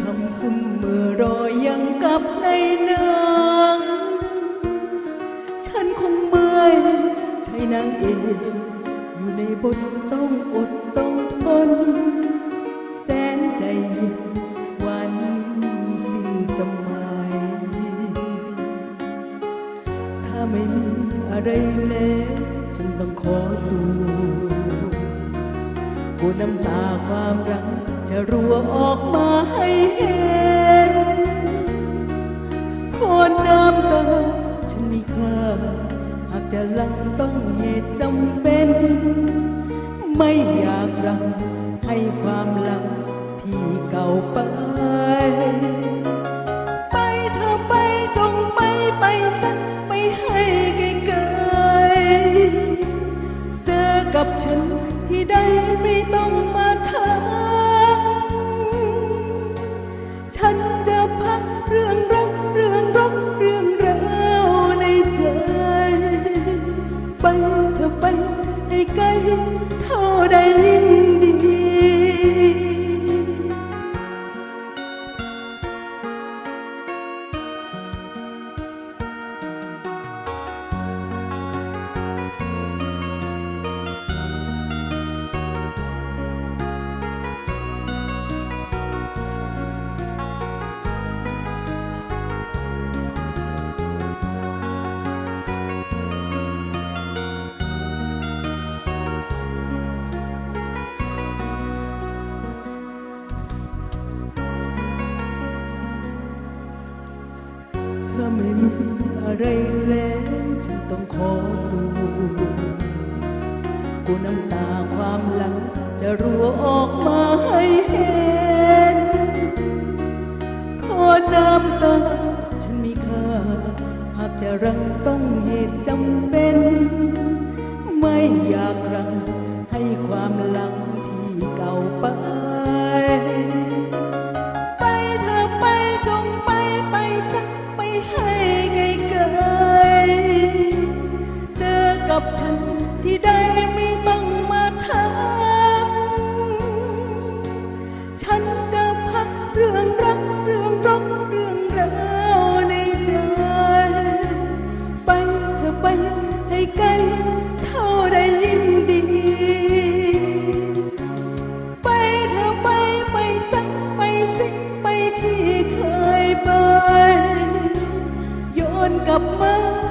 ทำซึมเมื่อรอยยังกับในหนัง ฉันคงเมื่อยใช่นางเองอยู่ในบทต้องอดต้องทน แสนใจเย็นวันสิ้นสมัย ถ้าไม่มีอะไรแล้วฉันต้องขอตัวกูน้ำตาความรัก จะรัวออกมาให้เห็นพอน้ำตาฉันมีค่า หากจะลังต้องเหตุจำเป็น ไม่อยากรังให้ความลังที่เก่าไป ไปเธอไปจงไปไปสักไปให้ไกลๆเจอกับฉัน ถ้าไม่มีอะไรแล้วฉันต้องขอตัวกูน้ำตาความหลัง จะรั่วออกมาให้เห็นเพอน้ำตาฉันมีค่า หากจะรังต้องเหตุจำเป็น ไม่อยากรัง ให้ไกลๆเจอกับฉัน ย้อ